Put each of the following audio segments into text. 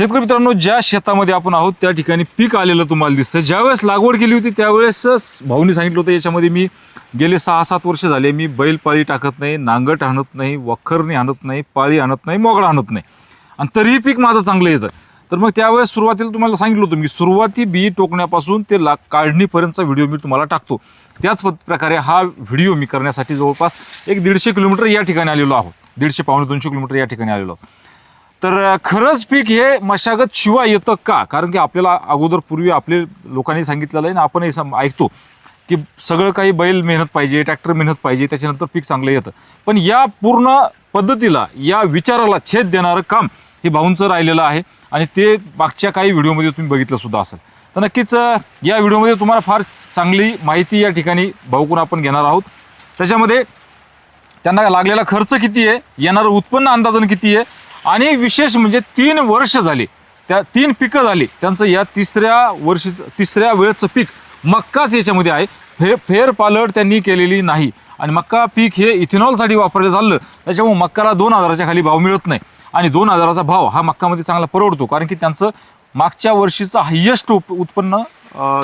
शेतकरी मित्रांनो ज्या शेतामध्ये आपण आहोत त्या ठिकाणी पीक आलेलं तुम्हाला दिसतं ज्यावेळेस लागवड केली होती त्यावेळेसच भाऊनी सांगितलं होतं याच्यामध्ये मी गेले सहा सात वर्ष झाले मी बैल पाळी टाकत नाही नांगट आणत नाही वखरणी आणत नाही पाळी आणत नाही मोगळा आणत नाही. आणि तरीही पीक माझं चांगलं येतं. तर मग त्यावेळेस सुरुवातीला तुम्हाला सांगितलं होतं मी सुरुवाती बी टोकण्यापासून ते ला काढणीपर्यंतचा व्हिडिओ मी तुम्हाला टाकतो. त्याच प्रकारे हा व्हिडिओ मी करण्यासाठी जवळपास एक दीडशे किलोमीटर या ठिकाणी आलेलो आहोत. दीडशे पावणे दोनशे किलोमीटर या ठिकाणी आलेलो आहोत. तर खरंच पीक हे मशागत शिवाय येतं का? कारण की आपल्याला अगोदर पूर्वी आपले लोकांनी सांगितलेलं आहे ना आपणही सम ऐकतो की सगळं काही बैल मेहनत पाहिजे ट्रॅक्टर मेहनत पाहिजे त्याच्यानंतर पीक चांगलं येतं. पण या पूर्ण पद्धतीला या विचाराला छेद देणारं काम हे भाऊंचं राहिलेलं आहे आणि ते मागच्या काही व्हिडिओमध्ये तुम्ही बघितलं सुद्धा असेल. तर नक्कीच या व्हिडिओमध्ये तुम्हाला फार चांगली माहिती या ठिकाणी भाऊकून आपण घेणार आहोत. त्याच्यामध्ये त्यांना लागलेला खर्च किती आहे? येणारं उत्पन्न अंदाजन किती आहे? आणि विशेष म्हणजे तीन वर्ष झाली. त्या तीन पिकं झाली. त्यांचं या तिसऱ्या वर्षी तिसऱ्या वेळचं पीक मक्काच याच्यामध्ये आहे. फे फेरपालट त्यांनी केलेली नाही. आणि मक्का पीक हे इथेनॉलसाठी वापरलं झालं त्याच्यामुळे मक्काला दोन हजाराच्या खाली भाव मिळत नाही. आणि दोन हजाराचा भाव हा मक्कामध्ये चांगला परवडतो. कारण की त्यांचं मागच्या वर्षीचं हायेस्ट उप उत्पन्न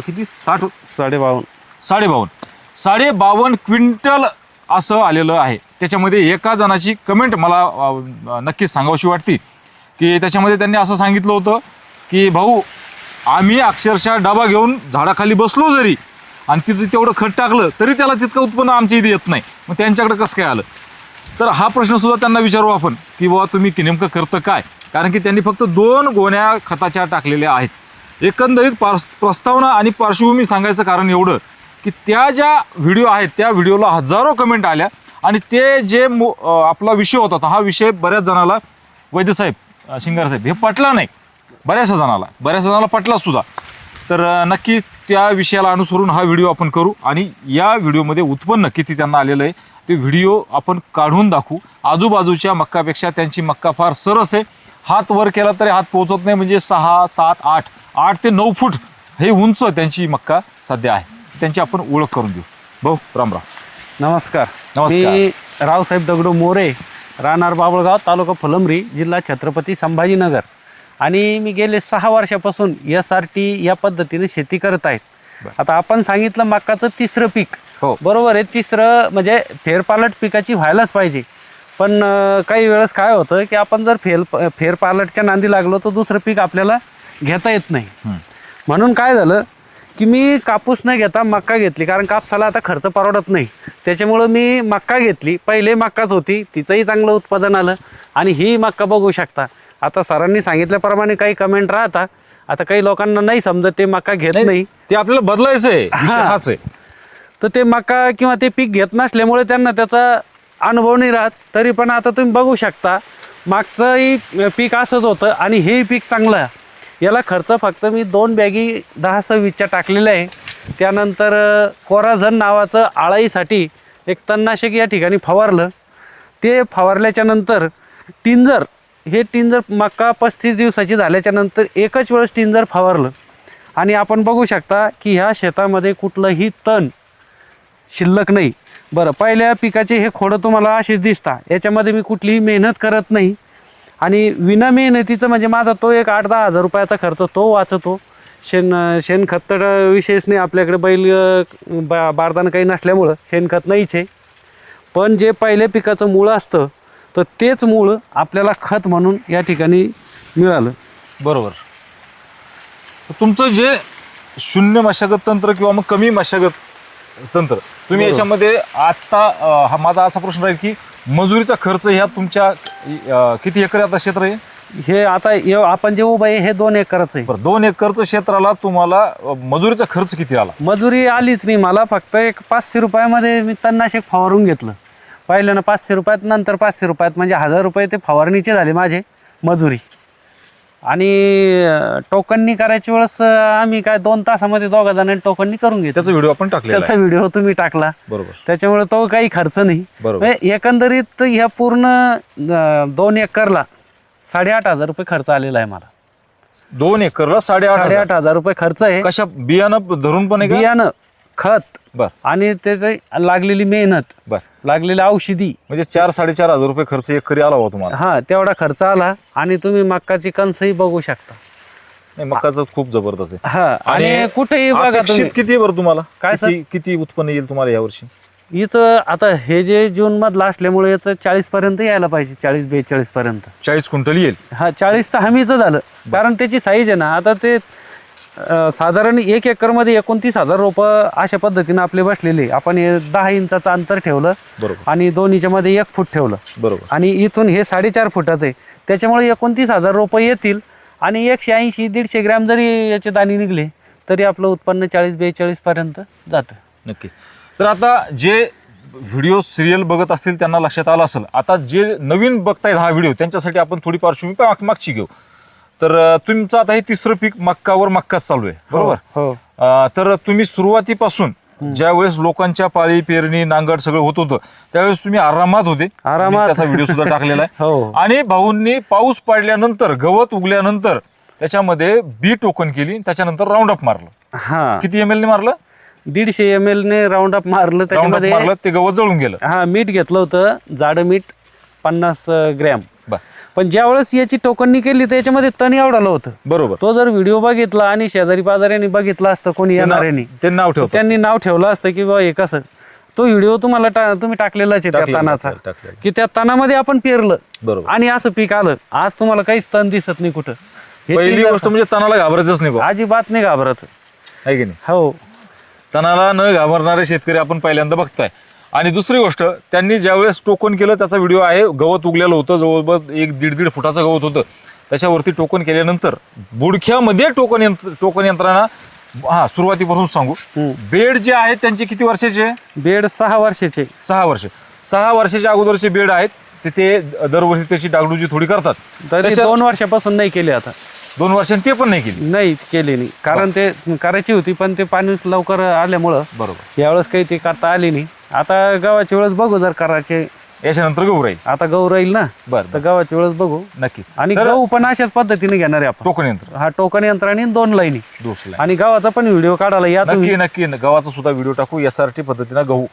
किती? साठ साडेबावन्न. साडेबावन्न. साडेबावन्न क्विंटल असं आलेलं आहे. त्याच्यामध्ये एका जणाची कमेंट मला नक्कीच सांगावीशी वाटते. की त्याच्यामध्ये त्यांनी असं सांगितलं होतं की भाऊ आम्ही अक्षरशः डबा घेऊन झाडाखाली बसलो जरी आणि तिथं तेवढं खत टाकलं तरी त्याला तितकं उत्पन्न आमच्या इथे येत नाही. मग त्यांच्याकडे कसं काय आलं? तर हा प्रश्नसुद्धा त्यांना विचारू आपण की बाबा तुम्ही की नेमकं करतं काय? कारण की त्यांनी फक्त दोन गोण्या खताच्या टाकलेल्या आहेत. एकंदरीत पार्स प्रस्तावना आणि पार्श्वभूमी सांगायचं कारण एवढं की त्या ज्या व्हिडिओ आहेत त्या व्हिडिओला हजारो कमेंट आल्या. आणि ते जे मो आपला विषय होता हा विषय बऱ्याच जणाला वैद्यसाहेब अं, शिंगार साहेब हे पटला नाही. बऱ्याचशा जणाला बऱ्याचशा जणाला पटला सुद्धा. तर नक्की त्या विषयाला अनुसरून हा व्हिडिओ आपण करू. आणि या व्हिडिओमध्ये उत्पन्न किती त्यांना आलेलं आहे ते व्हिडिओ आपण काढून दाखवू. आजूबाजूच्या मक्कापेक्षा त्यांची मक्का फार सरस आहे. हात वर केला तरी हात पोहोचत नाही म्हणजे सहा सात आठ आठ ते नऊ फूट हे उंच त्यांची मक्का सध्या आहे. त्यांची आपण ओळख करून देऊ. भाऊ राम राम. नमस्कार. नमस्कार. मी रावसाहेब दगडू मोरे राहणार बाबळगाव तालुका फुलंब्री जिल्हा छत्रपती संभाजीनगर. आणि मी गेले सहा वर्षापासून एस आर टी या पद्धतीने शेती करत आहेत. आता आपण सांगितलं मक्काचं तिसरं पीक. हो. बरोबर आहे तिसरं म्हणजे फेरपालट पिकाची व्हायलाच पाहिजे. पण काही वेळेस काय होतं की आपण जर फेर फेरपालटच्या नांदी लागलो तर दुसरं पीक आपल्याला घेता येत नाही. म्हणून काय झालं की मी कापूस न घेता मक्का घेतली कारण कापसाला आता खर्च परवडत नाही. त्याच्यामुळं मी मक्का घेतली. पहिले मक्काच होती तिचंही चांगलं उत्पादन आलं आणि ही मक्का बघू शकता. आता सरांनी सांगितल्याप्रमाणे काही कमेंट राहता. आता काही लोकांना नाही समजत ते मक्का घेत नाही ते आपल्याला बदलायचं हा. हाच आहे. तर ते मका किंवा ते पीक घेत नसल्यामुळे त्यांना त्याचा अनुभव नाही राहत. तरी पण आता तुम्ही बघू शकता मागचंही पीक असंच होतं आणि हेही पीक चांगलं आहे. याला खर्च फक्त मी दोन बॅगी दहा सव्वीसच्या टाकलेल्या आहे. त्यानंतर कोराझन नावाचं आळाईसाठी एक तणनाशक या ठिकाणी फवारलं. ते फवारल्याच्यानंतर टिंजर हे टिंजर मका पस्तीस दिवसाची झाल्याच्यानंतर एकच वेळेस टिंजर फवारलं. आणि आपण बघू शकता की ह्या शेतामध्ये कुठलंही तण शिल्लक नाही. बरं पहिल्या पिकाचे हे खोडं तुम्हाला असेच दिसता. याच्यामध्ये मी कुठलीही मेहनत करत नाही. आणि विना मेहनतीचं म्हणजे माझा तो एक आठ दहा हजार रुपयाचा खर्च तो वाचतो. शेण शेणखत तर विशेष नाही आपल्याकडे बैल बा बारदान काही नसल्यामुळं शेणखत नाहीच आहे. पण जे पहिल्या पिकाचं मूळ असतं तर तेच मूळ आपल्याला खत म्हणून या ठिकाणी मिळालं. बरोबर. तर तुमचं जे शून्य मशागत तंत्र किंवा मग कमी मशागत तंत्र तुम्ही. याच्यामध्ये आता अं, हा माझा असा प्रश्न राहील की मजुरीचा खर्च ह्या तुमच्या अं, किती एकर आता क्षेत्र आहे हे आता आपण जे उभं आहे हे दोन एकरच आहे. बरं दोन एकरचं क्षेत्राला तुम्हाला अं, मजुरीचा खर्च किती आला? मजुरी आलीच नाही मला फक्त एक पाचशे रुपयामध्ये मी तणनाशक फवारून घेतलं. पहिल्यानं पाचशे रुपयात नंतर पाचशे रुपयात म्हणजे हजार रुपये ते फवारणीचे झाले माझे मजुरी. आणि टोकननी करायच्या वेळेस आम्ही काय दोन तासामध्ये दोघा जणांनी टोकननी करून घेतो त्याचा व्हिडिओ आपण टाकलेला त्याचा व्हिडिओ तुम्ही टाकला. बरोबर. त्याच्यामुळे तो काही खर्च नाही. बरोबर. म्हणजे एकंदरीत ह्या पूर्ण दोन एकरला साडेआठ हजार रुपये खर्च आलेला आहे मला. दोन एकरला साडेआठ. साडेआठ हजार. रुपये खर्च आहे. कशा बियाणं धरून पण बियाणं खत बर. आणि त्याची लागलेली मेहनत बर. लागलेली औषधी. म्हणजे चार साडेचार हजार रुपये खर्च एकरी आला हो तुम्हाला? हा तेवढा खर्च आला आणि तुम्ही मक्काची कणसही बघू शकता. नाही मकाचं खूप जबरदस्त आहे. हा आणि कुठेही बघा अपेक्षित तुम्ही. किती आहे बरं तुम्हाला? काय सर? किती किती उत्पन्न येईल तुम्हाला यावर्षी इथं आता हे जे जून मधलं असल्यामुळे याचं चाळीस पर्यंत यायला पाहिजे चाळीस बेचाळीस पर्यंत. चाळीस क्विंटल येईल. हा चाळीस तर हमीचं झालं. कारण त्याची साईज आहे ना आता ते साधारण एक एकरमध्ये एकोणतीस हजार रोपं अशा पद्धतीनं आपले बसलेले आपण हे दहा इंचाचं अंतर ठेवलं बरोबर. आणि दोन्हीच्या मध्ये एक फूट ठेवलं. बरोबर. आणि इथून हे साडेचार फुटाचं आहे. त्याच्यामुळे एकोणतीस हजार रोपं येतील आणि एकशे ऐंशी दीडशे ग्रॅम जरी याचे दाणे निघले तरी आपलं उत्पन्न चाळीस बेचाळीस पर्यंत जातं. नक्की. तर आता जे व्हिडिओ सिरियल बघत असतील त्यांना लक्षात आलं असेल. आता जे नवीन बघतायत हा व्हिडिओ त्यांच्यासाठी आपण थोडी पार्श्वभूमी माग- मागची घेऊ. तर तुमचं आता हे तिसरं पीक मक्कावर मक्काच चालू आहे बरोबर? हो. अं, तर तुम्ही सुरुवातीपासून ज्या वेळेस लोकांच्या पाळी पेरणी नांगड सगळं होत होतं त्यावेळेस तुम्ही आरामात होते. आरामात. मी त्याचा व्हिडिओ सुद्धा टाकलेला आहे. हो. आणि भाऊंनी पाऊस पडल्यानंतर गवत उगल्यानंतर त्याच्यामध्ये बी टोकन केली त्याच्यानंतर राऊंड अप मारलं. हा. किती एम एल ने मारलं? दीडशे एम एल ने राऊंड अप मारलं राऊंड अप त्याच्यामध्ये मारलं ते गवत जळून गेलं. हा मीठ घेतलं होतं जाडं मीठ पन्नास ग्रॅम. पण ज्या वेळेस याची टोकननी केली तर याच्यामध्ये तण एवढालं होतं. बरोबर. तो जर व्हिडिओ बघितला आणि शेजारी पाजाऱ्यांनी बघितला असतं कोणी येणाऱ्यांनी ते नाव ठेवतात. त्यांनी नाव ठेवलं असतं की बा हे कसं तो व्हिडिओ तुम्हाला टा- तुम्ही टाकलेलाच आहे त्या तणाचा. की त्या तणामध्ये आपण पेरलं. बरोबर. आणि असं पीक आलं. आज तुम्हाला काहीच तण दिसत नाही कुठं. हे पहिली तीन गोष्ट म्हणजे तणाला घाबरायचंच नाही बा. अजिबात नाही घाबरत. आहे की नाही? हो. तणाला न घाबरणारे शेतकरी आपण पहिल्यांदा बघताय. आणि दुसरी गोष्ट त्यांनी ज्यावेळेस टोकन केलं त्याचा व्हिडिओ आहे गवत उगलेलं होतं जवळपास एक दीड दीड फुटाचं गवत होतं. त्याच्यावरती टोकन केल्यानंतर बुडख्यामध्ये टोकन यंत्र टोकन यंत्रणा हा सुरुवातीपासून सांगू. बेड जे आहेत त्यांचे किती वर्षाचे? आहे? बेड सहा वर्षाचे. सहा वर्ष. सहा वर्षाच्या अगोदरचे बेड आहेत ते ते दरवर्षी त्याची डागडुजी थोडी करतात. दोन वर्षापासून नाही केले आता. दोन वर्षांनी ते पण नाही केली. नाही केले नाही. कारण ते करायची होती पण ते पाणी लवकर आल्यामुळं बरोबर. यावेळेस काही ते करता आली नाही. आता गव्हाच्या वेळेस बघू जर करायचे. याच्यानंतर गहू राहील. आता गहू राहील ना? बरं तर गव्हाच्या वेळेस बघू. नक्की. आणि तर गहू पण अशाच पद्धतीने घेणार आहे आपण. टोकन यंत्र. हा टोकन यंत्राने दोन लाईनी. दुसरा आणि गव्हाचा पण व्हिडिओ काढायला या तुम्ही. नक्की नक्की. गव्हाचा सुद्धा व्हिडिओ टाकू. एस आर टी पद्धतीनं गहू.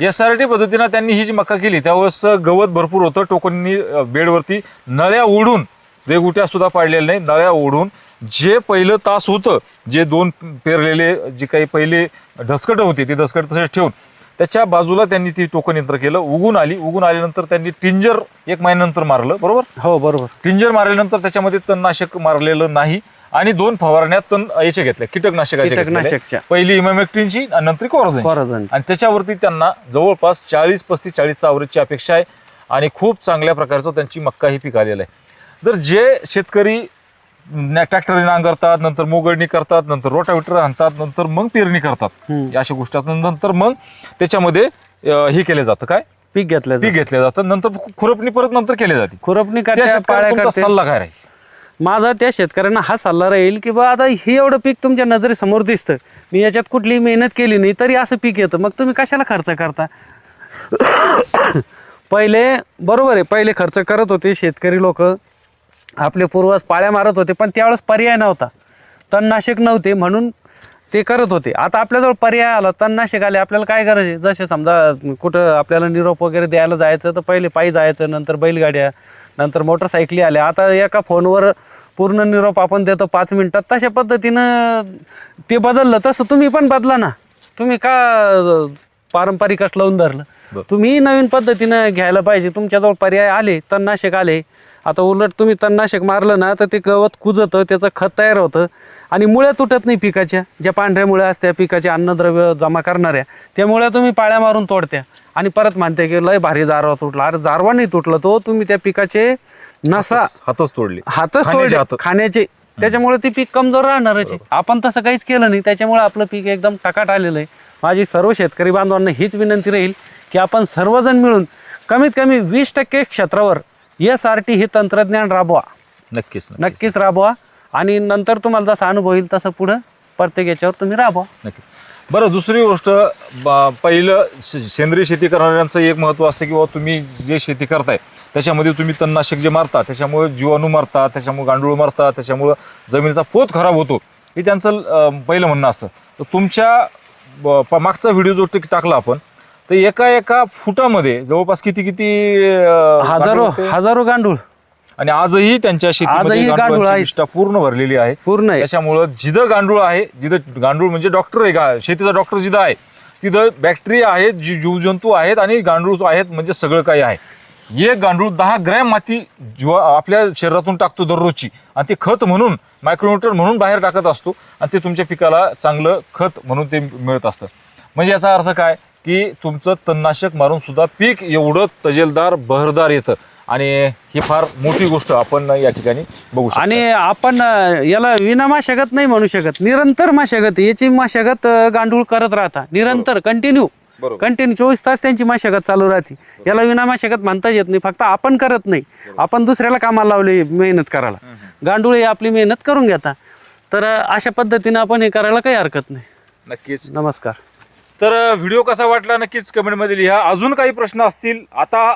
एस आर टी पद्धतीनं त्यांनी ही जी मका केली त्यावेळेस गवत भरपूर होतं. टोकननी अं, बेडवरती नळ्या ओढून रेगुट्या सुद्धा पाडलेल्या नाही नळ्या ओढून जे पहिलं तास होतं जे दोन पेरलेले जे काही पहिले ढसकट होते ते ढसकट तसेच ठेवून त्याच्या बाजूला त्यांनी ती टोकन यंत्र केलं उगून आली उगून आल्यानंतर त्यांनी टिंजर एक महिन्यानंतर मारलं बरोबर हो बरोबर टिंजर मारल्यानंतर त्याच्यामध्ये तणनाशक मारलेलं नाही आणि दोन फवारण्यात तण याचे घेतल्या घेतलेले. कीटकनाशकच्या. पहिली इमामेक्टिनची आणि नंतर कोरोजन. आणि त्याच्यावरती त्यांना जवळपास चाळीस पस्तीस चाळीसचा अवरेजची अपेक्षा आहे आणि खूप चांगल्या प्रकारचं त्यांची मक्का ही पीक आलेलं आहे तर जे शेतकरी ट्रॅक्टरने नांगरतात नंतर मोगडणी करतात नंतर रोटाविटर आणतात नंतर मग पेरणी करतात. या अशा गोष्टी असतात. नंतर मग त्याच्यामध्ये हे केलं जातं. काय? पीक घेतलं पीक घेतलं जातं. नंतर खुरपणी परत नंतर केली जाते. खुरपणी करते. सल्ला काय राहील? माझा त्या शेतकऱ्यांना हा सल्ला राहील की बा आता हे एवढं पीक तुमच्या नजरेसमोर दिसतं. मी याच्यात कुठलीही मेहनत केली नाही तरी असं पीक येतं. मग तुम्ही कशाला खर्च करता? पहिले बरोबर आहे. पहिले खर्च करत होते शेतकरी लोक. आपले पूर्वज पाळ्या मारत होते पण त्यावेळेस पर्याय नव्हता. तणनाशक नव्हते म्हणून ते करत होते. आता आपल्याजवळ पर्याय आला तणनाशक आले आपल्याला काय आहे? जसे समजा कुठं आपल्याला निरोप वगैरे द्यायला जायचं तर पहिले पायी जायचं नंतर बैलगाड्या नंतर मोटरसायकली आल्या. आता एका फोनवर पूर्ण निरोप आपण देतो पाच मिनिटात. तशा पद्धतीनं ते बदललं. तसं तुम्ही पण बदला ना. तुम्ही का पारंपरिकच लावून धरलं. तुम्ही नवीन पद्धतीनं घ्यायला पाहिजे. तुमच्याजवळ पर्याय आले तणनाशक आले आता उलट तुम्ही तणनाशक मारलं ना तर ते गवत कुजतं त्याचं खत तयार होतं. आणि मुळ्या तुटत नाही पिकाच्या. ज्या पांढऱ्या मुळ्या असत्या पिकाचे अन्नद्रव्य जमा करणाऱ्या त्या मुळ्या तुम्ही पाळ्या मारून तोडत्या. आणि परत म्हणते की लय भारी जारवा तुटला. अरे जारवा नाही तुटला तो. तुम्ही त्या पिकाचे नसा हातच तोडले. हातच तोडले. खाण्याचे. त्याच्यामुळे ती पीक कमजोर राहणारच. आपण तसं काहीच केलं नाही. त्याच्यामुळे आपलं पीक एकदम टकाट आलेलं आहे. माझी सर्व शेतकरी बांधवांना हीच विनंती राहील की आपण सर्वजण मिळून कमीत कमी वीस टक्के क्षेत्रावर एस आर टी हे तंत्रज्ञान राबवा. नक्कीच नक्कीच. राबवा. आणि नंतर तुम्हाला जसा अनुभव येईल तसं पुढं प्रत्येक याच्यावर तुम्ही राबवा. नक्की. बरं दुसरी गोष्ट पहिलं सेंद्रिय शेती करणाऱ्यांचं एक महत्त्व असतं की बाबा तुम्ही जे शेती करताय त्याच्यामध्ये तुम्ही तणनाशक जे मारता त्याच्यामुळे जीवाणू मारता त्याच्यामुळे गांडूळ मारता त्याच्यामुळं जमिनीचा पोत खराब होतो. हे त्यांचं पहिलं म्हणणं असतं. तर तुमच्या मागचा व्हिडिओ जो टिक टाकला आपण तर एका एका फुटामध्ये जवळपास किती किती अं, हजारो होते? हजारो गांडूळ. आणि आजही त्यांच्या शेतीमध्ये आजही गांडूळ गांडुळांची आहेत. विष्ठा पूर्ण भरलेली आहे. पूर्ण आहे. त्याच्यामुळं जिथं गांडूळ आहे जिथं गांडूळ म्हणजे डॉक्टर आहे का? शेतीचा डॉक्टर जिथं आहे तिथं बॅक्टेरिया आहेत जी जीवजंतू आहेत आणि गांडूळ आहेत म्हणजे सगळं काही आहे. एक गांडूळ दहा ग्रॅम माती जीवा आपल्या शरीरातून टाकतो दररोजची. आणि ते खत म्हणून मायक्रोन्युट्रन म्हणून बाहेर टाकत असतो. आणि ते तुमच्या पिकाला चांगलं खत म्हणून ते मिळत असतं. म्हणजे याचा अर्थ काय? की तुमचं तणनाशक मारून सुद्धा पीक एवढं तजेलदार बहरदार येतं. आणि ही फार मोठी गोष्ट आपण या ठिकाणी बघू शकतो. आणि आपण याला विना मशागत नाही म्हणू शकत. निरंतर मशागत. याची मशागत गांडूळ करत राहता. निरंतर कंटिन्यू कंटिन्यू चोवीस तास त्यांची मशागत चालू राहते. याला विना मशागत म्हणता येत नाही. फक्त आपण करत नाही. आपण दुसऱ्याला कामाला लावले मेहनत करायला. गांडूळ हे आपली मेहनत करून घेता. तर अशा पद्धतीनं आपण हे करायला काही हरकत नाही. नक्कीच. नमस्कार. तर व्हिडिओ कसा वाटला नक्कीच कमेंटमध्ये लिहा. अजून काही प्रश्न असतील आता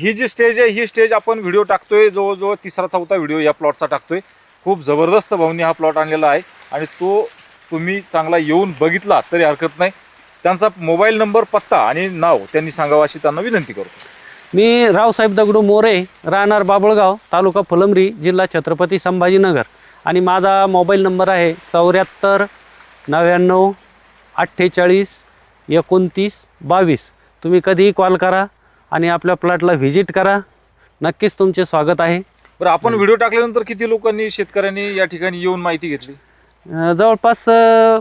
ही जी स्टेज आहे ही स्टेज आपण व्हिडिओ टाकतोय जवळजवळ तिसरा चौथा व्हिडिओ या प्लॉटचा टाकतोय. खूप जबरदस्त भाऊनी हा प्लॉट आणलेला आहे आणि तो तुम्ही चांगला येऊन बघितला तरी हरकत नाही. त्यांचा मोबाईल नंबर पत्ता आणि नाव त्यांनी सांगावं अशी त्यांना विनंती करतो. मी रावसाहेब दगडू मोरे राहणार बाबळगाव तालुका फुलंब्री जिल्हा छत्रपती संभाजीनगर. आणि माझा मोबाईल नंबर आहे चौऱ्याहत्तर नव्याण्णव अठ्ठेचाळीस एकोणतीस बावीस. तुम्ही कधीही कॉल करा आणि आपल्या प्लॉटला व्हिजिट करा. नक्कीच तुमचे स्वागत आहे. बरं आपण व्हिडिओ टाकल्यानंतर किती लोकांनी शेतकऱ्यांनी या ठिकाणी येऊन माहिती घेतली? अं, जवळपास अं,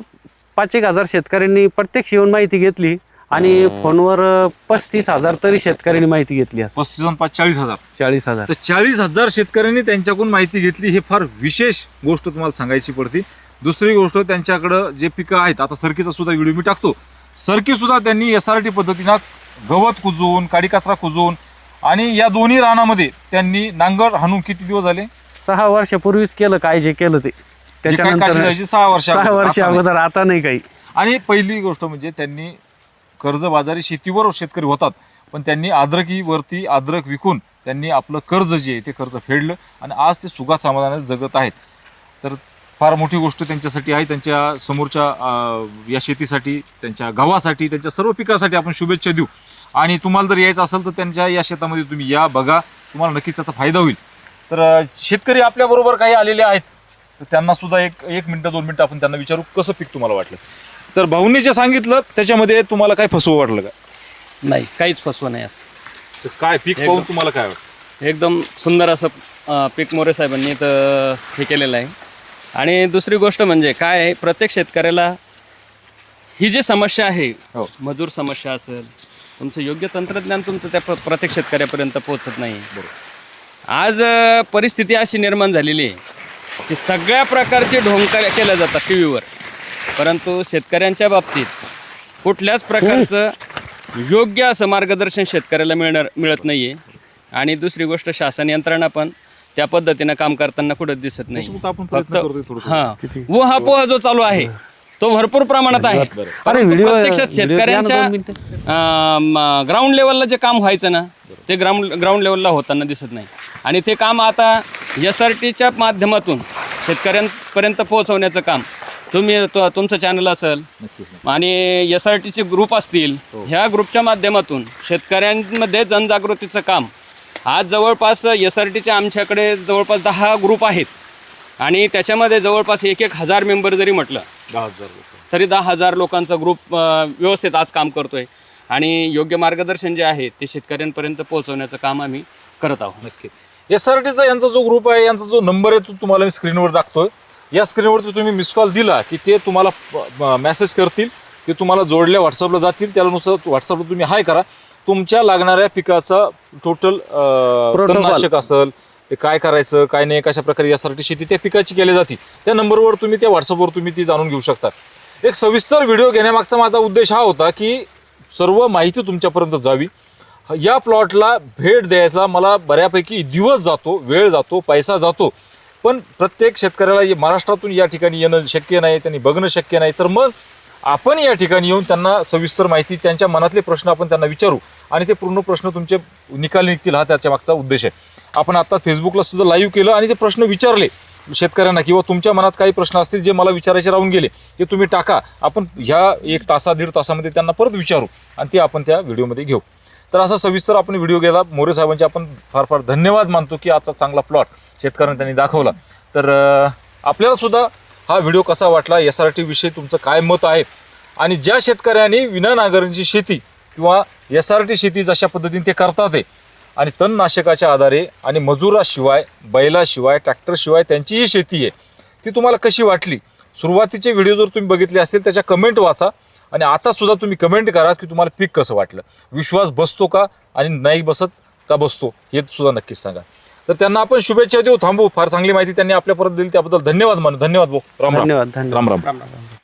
पाच एक हजार शेतकऱ्यांनी प्रत्यक्ष येऊन माहिती घेतली आणि फोनवर अं, पस्तीस हजार तरी शेतकऱ्यांनी माहिती घेतली असं. पस्तीस आणि पाच चाळीस हजार. चाळीस हजार. तर चाळीस हजार शेतकऱ्यांनी त्यांच्याकडून माहिती घेतली हे फार विशेष गोष्ट तुम्हाला सांगायची पडते. दुसरी गोष्ट त्यांच्याकडं जे पिकं आहेत आता सरकीचा सुद्धा व्हिडिओ मी टाकतो. सरकी सुद्धा त्यांनी एस आर टी पद्धतीनं गवत कुजवून काडी कचरा कुजवून आणि या दोन्ही रानामध्ये त्यांनी नांगर हाणून किती दिवस झाले? सहा वर्षापूर्वीच केलं काय जे केलं ते. जे काय काशी त्याच्यानंतर जायची सहा वर्ष सहा वर्ष अगोदर आता नाही काही. आणि पहिली गोष्ट म्हणजे त्यांनी कर्जबाजारी शेतीवर शेतकरी होतात पण त्यांनी अद्रकीवरती अद्रक विकून त्यांनी आपलं कर्ज जे आहे ते कर्ज फेडलं आणि आज ते सुखात समाधानात जगत आहेत. तर फार मोठी गोष्ट त्यांच्यासाठी आहे. त्यांच्या समोरच्या अं, या शेतीसाठी त्यांच्या गावासाठी त्यांच्या सर्व पिकासाठी आपण शुभेच्छा देऊ. आणि तुम्हाला जर यायचं असेल तर त्यांच्या या शेतामध्ये तुम्ही या बघा. तुम्हाला नक्कीच त्याचा फायदा होईल. तर अं, शेतकरी आपल्याबरोबर काही आलेले आहेत. तर त्यांना सुद्धा एक एक मिनटं दोन मिनटं आपण त्यांना विचारू कसं पीक तुम्हाला वाटलं? तर भाऊंनी जे सांगितलं त्याच्यामध्ये तुम्हाला काय फसवं वाटलं का? नाही काहीच फसवं नाही असं. तर काय पीक. पाहून तुम्हाला काय वाटतं? एकदम सुंदर असं अं, पीक मोरे साहेबांनी इथं हे केलेलं आहे. आणि दुसरी गोष्ट म्हणजे काय आहे प्रत्येक शेतकऱ्याला ही जी समस्या आहे हो. मजूर समस्या असेल तुमचं योग्य तंत्रज्ञान तुमचं त्या प्र- प्रत्येक शेतकऱ्यापर्यंत पोहोचत नाही. आज अं, परिस्थिती अशी निर्माण झालेली आहे की सगळ्या प्रकारचे ढोंग केल्या जातात टी व्हीवर परंतु शेतकऱ्यांच्या बाबतीत कुठल्याच प्रकारचं योग्य असं मार्गदर्शन शेतकऱ्याला मिळणार मिळत नाही आहे आणि दुसरी गोष्ट शासन यंत्रणा पण त्या पद्धतीनं काम करताना कुठं दिसत नाही. त्याच्यामुळं आपण प्रयत्न फक्त करतोय थोडं हा. व हा पोहा जो चालू आहे तो भरपूर प्रमाणात आहे. परंतु व्हिडिओ- प्रत्यक्षात व्हिडिओ द्या ना शेतकऱ्यांच्या दोन मिनिटं. ग्राउंड लेवलला जे काम व्हायचं ना ते ग्राउंड ग्राउंड लेवलला होताना दिसत नाही. आणि ते काम आता एस आर टीच्या माध्यमातून शेतकऱ्यांपर्यंत पोहोचवण्याचं काम. तुम्ही तो- तुमचं चॅनल असेल आणि एस आर टीचे ग्रुप असतील ह्या ग्रुपच्या माध्यमातून शेतकऱ्यांमध्ये जनजागृतीचं काम आज जवळपास एस आर टीच्या आमच्याकडे जवळपास दहा ग्रुप आहेत. आणि त्याच्यामध्ये जवळपास एक एक हजार मेंबर जरी म्हटलं दहा हजार तरी दहा हजार लोकांचा ग्रुप व्यवस्थित आज काम करतोय. आणि योग्य मार्गदर्शन जे आहे ते शेतकऱ्यांपर्यंत पोहोचवण्याचं काम आम्ही करत आहोत. नक्की. एस आर टीचा यांचा जो ग्रुप आहे यांचा जो नंबर आहे तो तुम्हाला मी स्क्रीनवर टाकतोय या स्क्रीनवरती तुम्ही मिस कॉल दिला की ते तुम्हाला मेसेज करतील ते तुम्हाला जोडल्या व्हॉट्सअपला जातील. त्याला नुसार व्हॉट्सअपला तुम्ही हाय करा. तुमच्या लागणाऱ्या पिकाचा टोटल तणनाशक असेल ते काय करायचं काय नाही कशा प्रकारे यासाठी शेती त्या पिकाची केली जाते त्या नंबरवर तुम्ही त्या व्हॉट्सअपवर तुम्ही ती जाणून घेऊ शकता. एक सविस्तर व्हिडिओ घेण्यामागचा माझा उद्देश हा होता की सर्व माहिती तुमच्यापर्यंत जावी. या प्लॉटला भेट द्यायचा मला बऱ्यापैकी दिवस जातो वेळ जातो पैसा जातो. पण प्रत्येक शेतकऱ्याला महाराष्ट्रातून या ठिकाणी येणं शक्य नाही त्यांनी बघणं शक्य नाही तर मग आपण या ठिकाणी येऊन त्यांना सविस्तर माहिती त्यांच्या मनातले प्रश्न आपण त्यांना विचारू आणि ते पूर्ण प्रश्न तुमचे निकाल निघतील हा त्याच्या मागचा उद्देश आहे. आपण आता फेसबुकला सुद्धा लाईव्ह केलं आणि ते प्रश्न विचारले शेतकऱ्यांना किंवा तुमच्या मनात काही प्रश्न असतील जे मला विचारायचे राहून गेले ते तुम्ही टाका. आपण ह्या एक तासा दीड तासामध्ये त्यांना परत विचारू आणि ते आपण त्या व्हिडिओमध्ये घेऊ. तर असा सविस्तर आपण व्हिडिओ गेला. मोरे साहेबांचे आपण फार फार धन्यवाद मानतो की आजचा चांगला प्लॉट शेतकऱ्यांना त्यांनी दाखवला. तर आपल्याला सुद्धा हा व्हिडिओ कसा वाटला एस आर टी विषयी तुमचं काय मत आहे? आणि ज्या शेतकऱ्यांनी विना नांगरणीची शेती किंवा एस आर टी शेती जशा पद्धतीने ते करतात आहे आणि तणनाशकाच्या आधारे आणि मजुराशिवाय बैलाशिवाय ट्रॅक्टरशिवाय त्यांची ही शेती आहे ती तुम्हाला कशी वाटली? सुरुवातीचे व्हिडिओ जर तुम्ही बघितले असतील त्याच्या कमेंट वाचा आणि आतासुद्धा तुम्ही कमेंट करा की तुम्हाला पीक कसं वाटलं. विश्वास बसतो का आणि नाही बसत का बसतो हे सुद्धा नक्कीच सांगा. तर त्यांना आपण शुभेच्छा देऊ. थांबू. फार चांगली माहिती त्यांनी आपल्यापर्यंत दिली. त्याबद्दल धन्यवाद मानू. धन्यवाद भाऊ. राम राम. धन्यवाद धन्यवाद. राम राम. राम राम.